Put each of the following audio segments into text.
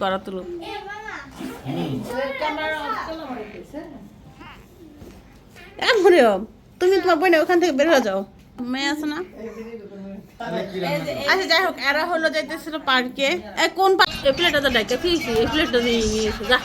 করা তুলো তুমি তোমার বোনে ওখান থেকে বের হয়ে যাও। মেয়ে আছে না? আচ্ছা যাই হোক এরা হলো যাইতেছিল পার্কে কোন পার্ক এই প্লেটটা তো এই প্লেটটা নিয়ে নিয়েছে যা।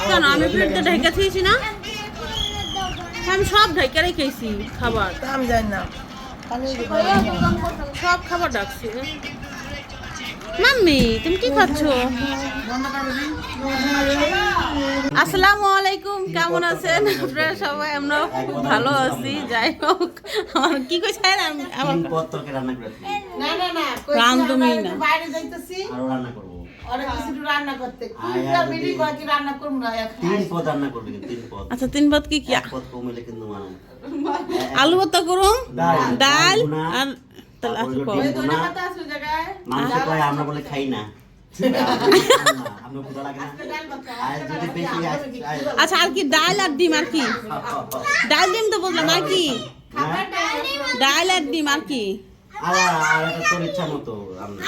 কেন আমি প্লেটটা ঢাইকা খেয়েছি না? আমি সব রেখেছি খাবার। আমি জানি না। সব খাবার ডাকছি মাম্মি তুমি কি খাচ্ছ? আসসালামু আলাইকুম কেমন আছেন? আপনারা সবাই আমরা খুব ভালো আছি যাই হোক। আমার কি আমার তিন রান্না করে। না না না রান্ধুমি না। বাইরে যাইতেছি। আরও রান্না করব। তিন পদ আচ্ছা কি মানে আলু ভর্তা করুন ডাল। ডাল আর তাহলে আচ্ছা কয় আমরা বলে খাই না। আচ্ছা আর কি ডাল আর ডিম আর কি? ডাল ডিম তো বললাম আর কি? ডাল আর ডিম আর কি? মতো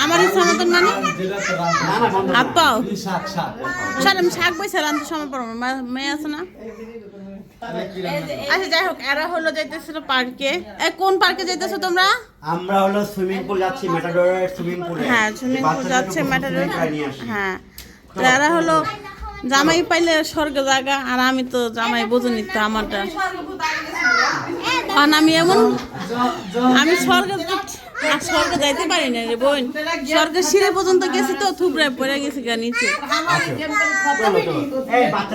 আমার ইচ্ছা মতন মানে? না না বন্ধ আপাও শাক স্যার আমি শাক বইছে রান্নার সময় পড়ব মেয়ে আছে না? আচ্ছা যাই হোক এরা হলো যাইতেছিল পার্কে। এ কোন পার্কে যাইতেছো তোমরা? আমরা হলো সুইমিং পুল যাচ্ছি মেটাডোরের সুইমিং পুলে। হ্যাঁ সুইমিং পুল যাচ্ছে ম্যাটার হ্যাঁ। তো এরা হলো জামাই পাইলে স্বর্গ জায়গা আর আমি তো জামাই বোঝনি তো আমারটা। কারণ আমি এমন আমি স্বর্গ আর স্বর্গ যাইতে পারি না রে বোন। স্বর্গের সিঁড়ি পর্যন্ত গেছি তো থুবড়ায় পড়ে গেছি গা নিচে।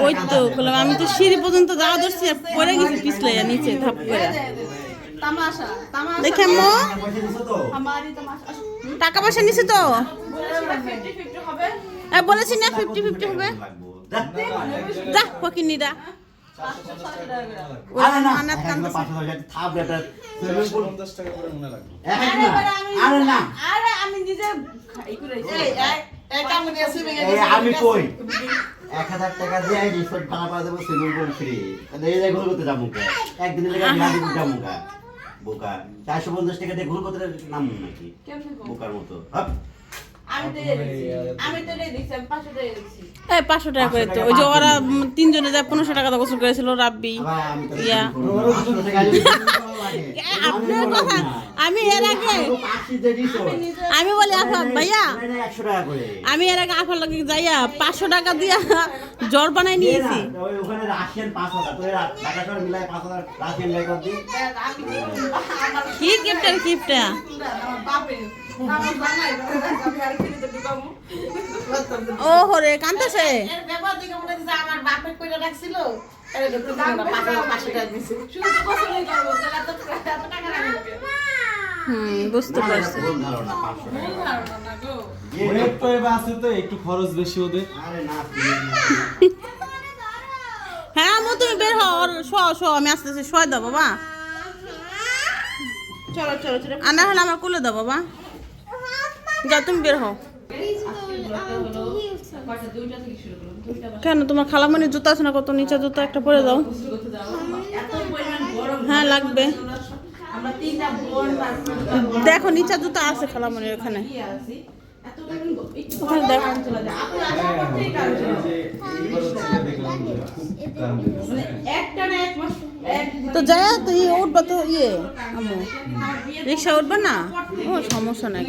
ওই তো বললাম আমি তো সিঁড়ি পর্যন্ত যাওয়া ধরছি আর পড়ে গেছি পিছলাইয়া নিচে ধাপ করে দেখে তামাশা টাকা পয়সা নিছে তো? বলেছি না ফিফটি ফিফটি হবে। যা। যা ফকিন্নিরা আরে না, মানাত একবার কান্দছে। পাঁচশো টাকা থাপ একটা সুইমিং পুল পঞ্চাশ টাকা করে মনে লাগবে এক আমি কই? হাজার টাকা দিয়ে রিসোর্ট ভাড়া পাওয়া যাব সুইমিং পুল ফ্রি। এই জায়গায় ঘুরে করতে যাব একদিনের লেগে যাব বোকা চারশো পঞ্চাশ টাকা দিয়ে ঘুরে করতে নাম নাকি? বোকার মতো। হাপ। এই পাঁচশো টাকা করে তো ওই যে ওরা তিনজনে যায় পনেরোশো টাকা তো গোসল করেছিল রাব্বি ইয়া। এ, আপনার কথা আমি এর আগে। আমি বলি আফা ভাইয়া আমি এর আগে আফার লাগে যাইয়া পাঁচশো টাকা দিয়া জ্বর বানাই নিয়েছি কি গিফটের গিফটটা ও হরে কান্তাছে মনে আমার বাপে কইরা রাখছিল। আরে দেখো না 500 টাকা দিছি। শুধু তো পছন্দ করব তাহলে তো এত টাকা লাগবে বুঝতে পারছি। তো একটু খরচ বেশি ওদের। আরে না, তুমি- হ্যাঁ আমু তুমি বের হও শো শো আমি আস্তে আস্তে শোয় দাও বাবা। চলো চলো চলো। হলে আমার কুলে দাও বাবা। যাও, তুমি বের হও। কেন, তোমার খালামণির জুতা আছে না কত? নিচে জুতা একটা পরে দাও হ্যাঁ লাগবে। দেখো নিচা জুতা আছে খালামণির ওখানে। দেখো। যায়, তো তো ইয়ে উঠবা তো ইয়ে। রিক্সা উঠবে না? ও, সমস্যা নাই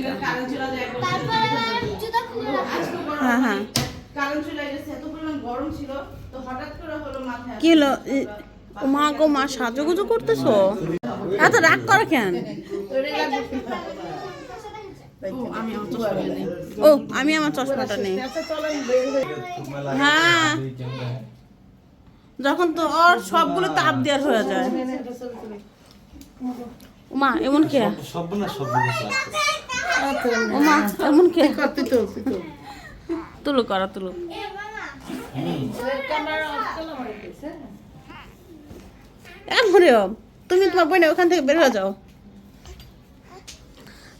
হ্যাঁ হ্যাঁ। তো কি হলো? মা গো, মা সাজুগুজু করতেছো? এত রাগ করে কেন? ও আমি আমার চশমাটা নেই। হ্যাঁ। যখন তো ওর সবগুলো তাপ দেওয়ার হয়ে যায়। মা এমন কে? সব না সব ও মা এমন কে? করতে তো তুলো করা তুলো তুমি তোমার বোনে ওখান থেকে বের হয়ে যাও।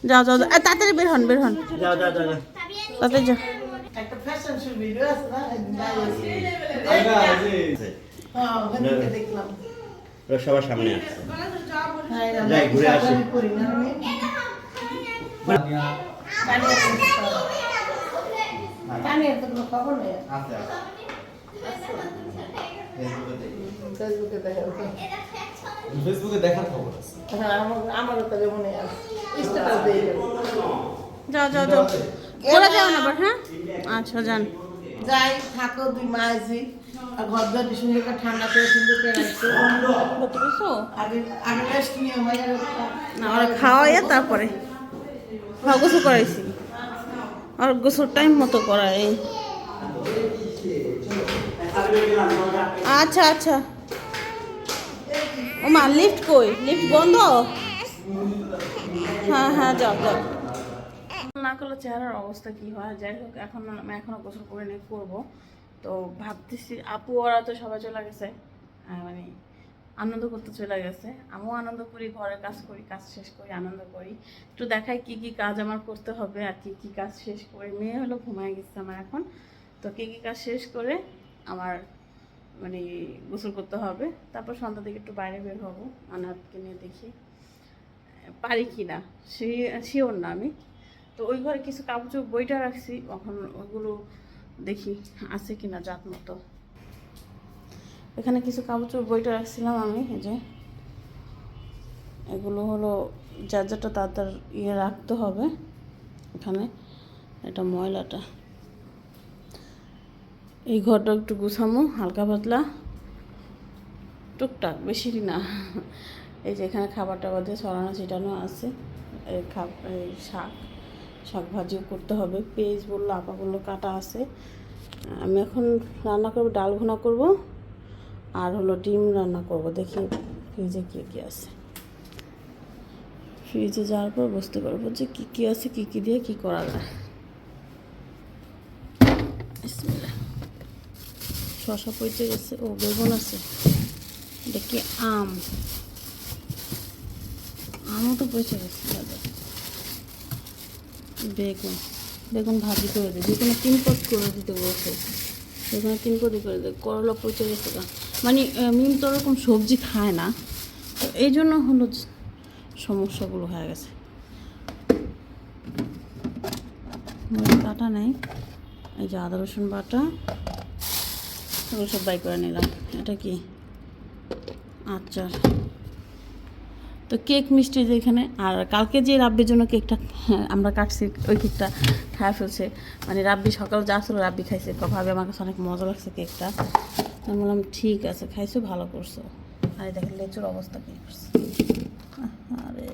যাও যাও যাও। তাড়াতাড়ি বের হন বের হন। যাও, যাও, যাও, যাও। তাড়াতাড়ি যাও। একটা ফ্যাশন শো ভিডিও আছে না? আরে, আরে, হ্যাঁ দেখলাম। সবার সামনে হ্যাঁ যাই, ঘুরে আসি। ফেসবুকে দেখি। ফেসবুকে দেখে ফেসবুকে দেখার খবর আছে। হ্যাঁ আমার আমারও তো যেমন স্ট্যাটাস দিয়ে যাও যাও যাও। চলে যাও না আবার হ্যাঁ? আচ্ছা যান। যাই থাকো দুই মাসই আর ঘর দুয়ার সুন্দর করে ঠান্ডা করে সুন্দর করে রাখছো আগে আগে রেস্ট নিয়ে না ওরা খাওয়াইয়া তারপরে। খাওয়া গোসল করাইছি। আর গোসল টাইম মতো করাই। আচ্ছা আচ্ছা। ও মা লিফট কই? লিফট বন্ধ? হ্যাঁ হ্যাঁ যাও যাও। না করলে চেহারার অবস্থা কি হয়? যাই হোক এখন আমি এখনও গোসল করে নিয়ে করব তো ভাবতেছি আপু ওরা তো সবাই চলে গেছে। আহ, মানে আনন্দ করতে চলে গেছে। আমিও আনন্দ করি ঘরের কাজ করি কাজ শেষ করি আনন্দ করি। একটু দেখাই কি কি কাজ আমার করতে হবে আর কি কি কাজ শেষ করে। মেয়ে হলো ঘুমায় গেছে আমার এখন। তো কি কি কাজ শেষ করে আমার মানে গোসল করতে হবে। তারপর সন্ধ্যা থেকে একটু বাইরে বের হব, আনারকে নিয়ে দেখি। পারি কি না সে শিওর না আমি। তো ওই ঘরে কিছু কাপড় বইটা রাখছি, এখন ওগুলো দেখি আছে কি না জাত মতো। এখানে কিছু কাপড় বইটা রাখছিলাম আমি যে। এগুলো হলো যার যারটা তার তার ইয়ে রাখতে হবে। এখানে, এটা ময়লাটা। এই ঘরটা একটু গুছামো, হালকা পাতলা। টুকটাক, বেশি না। এই যে এখানে খাবার টাবার দিয়ে ছড়ানো, ছিটানো আছে। এই শাক শাক ভাজিও করতে হবে। পেঁয়াজ বলল, আপা বলল, কাটা আছে। আমি এখন রান্না করব, ডাল ঘোনা করব, আর হলো ডিম রান্না করব। দেখি ফ্রিজে কী কী আছে। ফ্রিজে যাওয়ার পর বুঝতে পারব যে কী কী আছে, কী কী দিয়ে কী করা যায়। শশা পইতে গেছে, ও বেগুন আছে। কি আম। আমও তো পচে গেছে, দাদা। বেগুন। বেগুন ভাজি করে দিই বেগুনে তিন করে দিতে বলছে। বেগুনে তিন করে দেয় করলা পচে গেছে। মানে মিম তো ওরকম সবজি খায় না। তো এই জন্য হলো সমস্যাগুলো হয়ে গেছে। বাটা নেই, এই যে আদা রসুন বাটা। এগুলো সব বাই করে নিলাম। এটা কি? আচার। তো কেক মিষ্টি যেখানে আর কালকে যে রাব্বির জন্য কেকটা, আমরা কাটছি, ওই কেকটা খায় ফেলছে। মানে রাব্বি সকাল যা ছিল রাব্বি খাইছে। ভাবে আমার কাছে অনেক মজা লাগছে কেকটা। আমি বললাম, ঠিক আছে, খাইছো, ভালো করছ। আরে দেখেন লেচুর অবস্থা কী করছে। আরে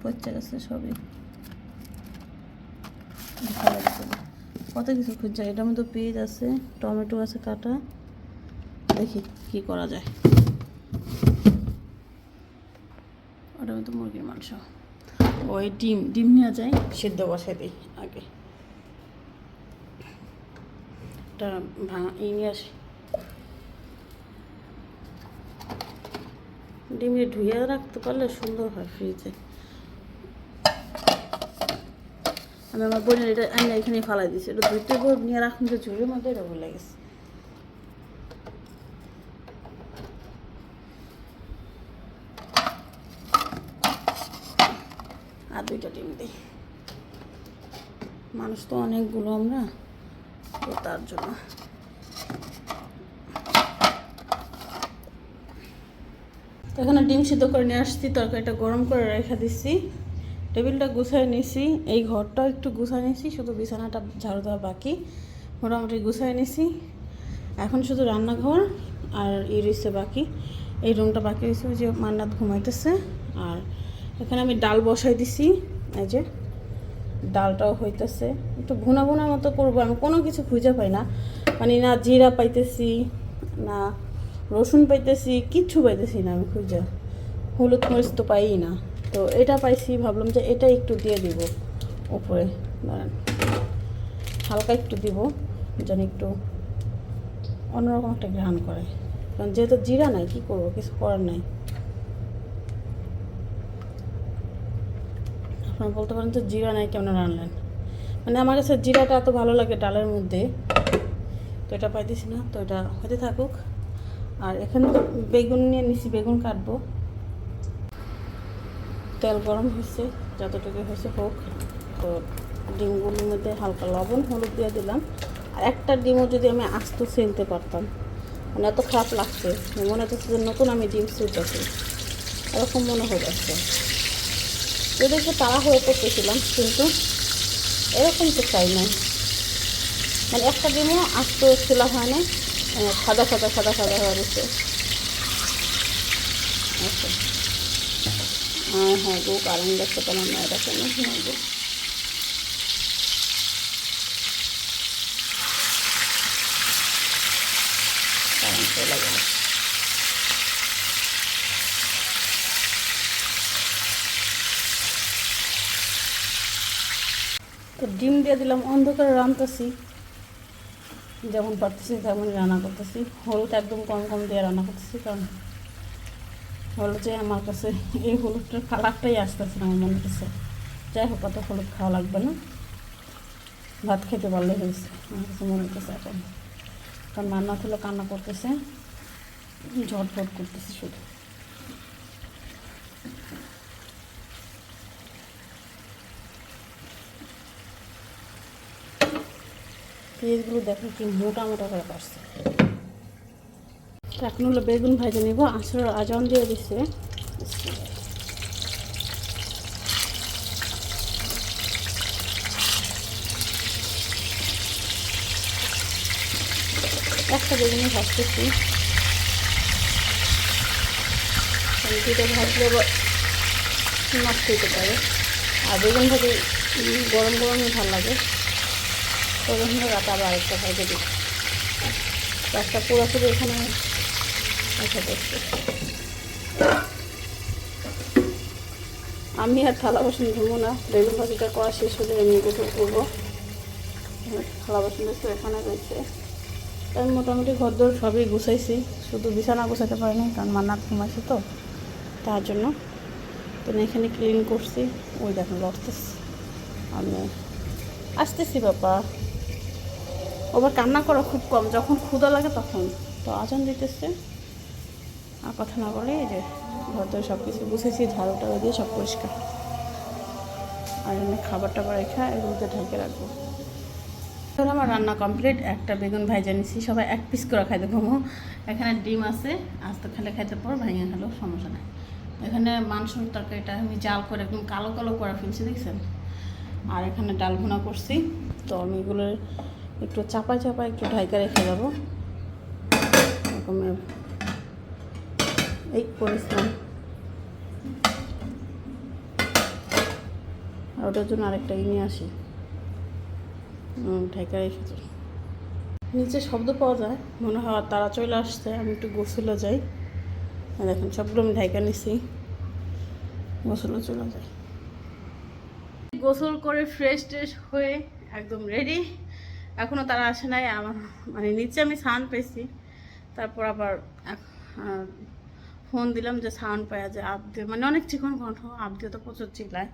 পচে গেছে সবই। ভালো লাগছে। কত কিছু খুঁজছে? এটার মধ্যে পেঁয়াজ আছে, টমেটো আছে, কাটা। দেখি কি করা যায়। ওটার মধ্যে মুরগির মাংস। ওই ডিম ডিম নেওয়া যায় সেদ্ধ বসাই দিই আগে। এটা ভাঙা ই নিয়ে আসি। ডিমে ধুয়ে রাখতে পারলে সুন্দর হয় ফ্রিজে আমি আমার বোনের এটা আমি এখানে ফালাই দিছি। এটা ধুইতে বই নিয়ে রাখুন যে ঝুড়ির মধ্যে এটা ভুলে গেছে। আর দুইটা ডিম দিই। মানুষ তো অনেকগুলো আমরা তো তার জন্য। তো এখানে ডিম সিদ্ধ করে নিয়ে আসছি, তরকারিটা গরম করে রেখে দিচ্ছি। টেবিলটা গুছাই নিছি, এই ঘরটাও একটু গুছাই নিছি, শুধু বিছানাটা ঝাড়ু দেওয়া বাকি। মোটামুটি গুছাই নিছি। এখন শুধু রান্নাঘর আর ই রয়েছে বাকি। এই রুমটা বাকি রয়েছে যে মান্নাত ঘুমাইতেছে। আর এখানে আমি ডাল বসাই দিছি, এই যে ডালটাও হইতেছে। একটু ভুনা ভুনা মতো করব, আমি কোনো কিছু খুঁজে পাই না। মানে না জিরা পাইতেছি, না রসুন পাইতেছি, কিচ্ছু পাইতেছি না আমি খুঁজে। হলুদ মরিচ তো পাই না। তো এটা পাইছি, ভাবলাম যে এটা একটু দিয়ে দিব উপরে হালকা একটু দিব, যেন একটু অন্যরকম একটা ঘ্রাণ করে। কারণ যেহেতু জিরা নাই, কি করব? কিছু করার নাই। আপনারা বলতে পারেন যে জিরা নাই, কেমন রানলেন মানে আমার কাছে জিরাটা এত ভালো লাগে ডালের মধ্যে, তো এটা পাইতেছি না, তো এটা হতে থাকুক। আর এখানে বেগুন নিয়ে নিছি, বেগুন কাটবো। তেল গরম হয়েছে, যতটুকু হয়েছে হোক। তো ডিমগুলোর মধ্যে হালকা লবণ, হলুদ দিয়ে দিলাম। আর একটা ডিমও যদি আমি আস্ত সেলতে পারতাম মানে এত খারাপ লাগছে, মনে হচ্ছে যে নতুন আমি ডিম সেলতেছি এরকম মনে হয়ে যাচ্ছে। যদি একটু তাড়া হয়ে করতেছিলাম, কিন্তু এরকম তো চাই না মানে একটা ডিমও আস্ত ছেলা হয় না সাদা সাদা সাদা সাদা হয়ে গেছে। আচ্ছা। হ্যাঁ হ্যাঁ গো, কারণ দেখতে পেলাম না এটা কেন হ্যাঁ গো। কারণ চলে তো ডিম দিয়ে দিলাম, অন্ধকারে রান্তাছি। যেমন পারতেছি তেমনই রান্না করতেছি। হলুদ একদম কম কম দিয়ে রান্না করতেছি, কারণ হলুদ যে আমার কাছে এই হলুদটার কালারটাই আসতেছে না, আমার মনে কাছে যাই হোক, অত হলুদ খাওয়া লাগবে না। ভাত খেতে পারলে হয়েছে, আমার কাছে মনে হচ্ছে এখন। কারণ রান্না তুলে কান্না করতেছে ঝটফট করতেছে শুধু। পেঁয়াজগুলো দেখো কি মোটা মোটা করে তো এখন হলো বেগুন ভাজে নিব আসর আজান দিয়ে দিচ্ছে একটা বেগুনই ভাজতেছি। দুটো ভাজলে নষ্ট হতে পারে। আর বেগুন ভাজি গরম গরমই ভালো লাগে। তখন রাতে আবার আরেকটা ভাজে দিই। একটা পুরোপুরি এখানে দিচ্ছি আমি আর থালা বাসন ধুবো না। বেগুন ভাজিটা করা শেষ হলে আমি গোসল করব। থালা বাসন তো এখানে রয়েছে। আমি মোটামুটি ঘর দর সবই গুছাইছি। শুধু বিছানা গুছাতে পারিনি কারণ মান্নাত ঘুমাইছে তো। তার জন্য। তো এখানে ক্লিন করছি। ওই দেখেন, লড়তেছি। আমি আসতেছি, বাবা। ওবার কান্না করা খুব কম। যখন ক্ষুদা লাগে তখন। তো আজান দিতেছে। আর কথা না বলে যে ঘর দর সব কিছু বুঝেছি ঝাড়ু টাড়ু দিয়ে সব পরিষ্কার। আর এমনি খাবার টাবার রেখা এগুলোতে ঢেকে রাখব। তাহলে আমার রান্না কমপ্লিট একটা বেগুন ভাইজা নিছি, সবাই এক পিস করে খাইতে ঘুমো। এখানে ডিম আছে আস্তে খেলে খাইতে পর ভাইয়া খেলেও সমস্যা নাই। এখানে মাংসর তরকারিটা আমি জাল করে একদম কালো কালো করে ফেলছি, দেখছেন? আর এখানে ডাল ভুনা করছি, তো আমি এগুলো একটু চাপা চাপা একটু ঢাইকা রেখে যাব এরকম এই করেছিলাম আর ওটার জন্য আরেকটা নিয়ে আসি। ঢাকা রেখেছি নিচে শব্দ পাওয়া যায়, মনে হয় তারা চলে আসছে, আমি একটু গোসলে যাই। দেখেন, সবগুলো আমি ঢাকা নিছি, গোসলে চলে যাই। গোসল করে ফ্রেশ ট্রেশ হয়ে একদম রেডি এখনও তারা আসে নাই, আমার মানে নিচে আমি সাউন্ড পেয়েছি। তারপর আবার ফোন দিলাম যে সাউন্ড পাওয়া যায় আবদে মানে অনেক চিকন কণ্ঠ আবদে তো প্রচুর চিল্লায়।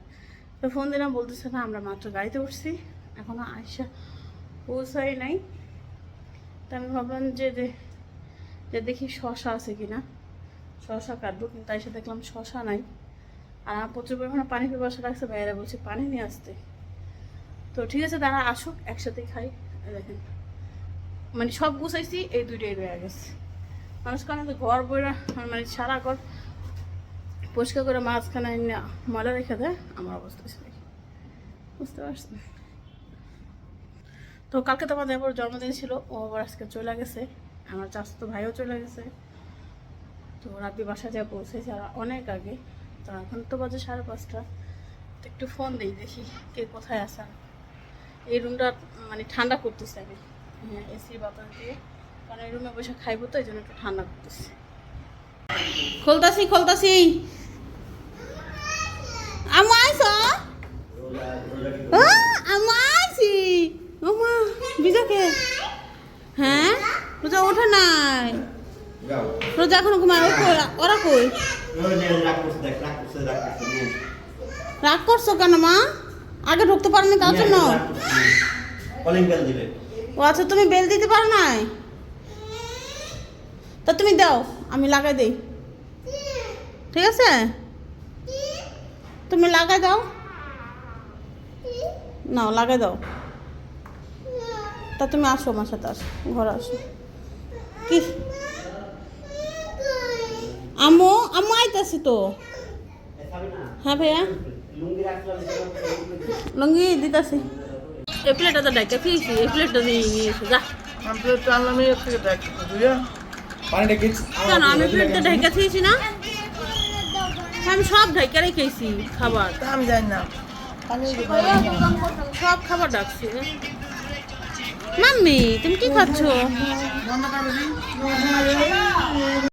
তো ফোন দিলাম, বলতেছে, না, আমরা মাত্র গাড়িতে উঠছি এখনও আয়সা পৌঁছাই নাই। তা আমি ভাবলাম যে, যে- দেখি শশা আছে কিনা। শশা কাটবো, কিন্তু এসে দেখলাম শশা নাই। আর আমার প্রচুর পরিমাণে পানি পিপাসা লাগছে বাইরে বলছি, পানি নিয়ে আসতে। তো ঠিক আছে, তারা আসুক, একসাথেই খাই। দেখেন মানে সব গুছাইছি, এই দুইটাই রয়ে গেছে। মানুষ কারণে তো ঘর বইরা মানে সারা ঘর পরিষ্কার করে মাঝখানে ময়লা রেখে দেয়, আমার অবস্থা সেটাই বুঝতে পারছেন? তো কালকে তো আমাদের আবার জন্মদিন ছিল, ও আবার আজকে চলে গেছে, আমার চাচাতো ভাইও চলে গেছে। তো রাব্বি বাসা যা পৌঁছেছে আর অনেক আগে, তো এখন তো বাজে সাড়ে পাঁচটা। তো একটু ফোন দিই, দেখি কে কোথায় আছে। এই রুমটা মানে ঠান্ডা করতেছে আমি হ্যাঁ এসি বাতাস দিয়ে। কারণ এই রুমে বসে খাইবো তো এই জন্য একটু ঠান্ডা করতেছি। খোলতাছি খোলতাছি। বিজাকে। হ্যাঁ? রোজা ওঠে নাই। রোজা এখন ঘুমায় ও কই ওরা কই? রাগ করছে কেন মা? আগে ঢুকতে পারোনি তার জন্য? কলিং বেল দিবে। ও আচ্ছা তুমি বেল দিতে পারো নাই? তা তুমি দাও, আমি লাগাই দেই। ঠিক আছে? তুমি লাগাই দাও। নাও লাগাই দাও। তা তুমি আসো আমার সাথে, আসো, ঘরে আসো। কি? আম্মু আম্মু আইতাছি তো। হ্যাঁ ভাইয়া। লুঙ্গি দিতাছি। এই প্লেটটা তো ডাইকা খেয়েছি এই প্লেটটা নিয়ে এসো, যা। আমি তো টানলাম এর থেকে বুঝা পানিটা গেছি কেন আমি প্লেটটা ঢাইকা খেয়েছি না? আমি সব ঢাইকা রেখেছি খাবার। আমি জানি না। সব খাবার ডাকছি। মাম্মি তুমি কি খাচ্ছ?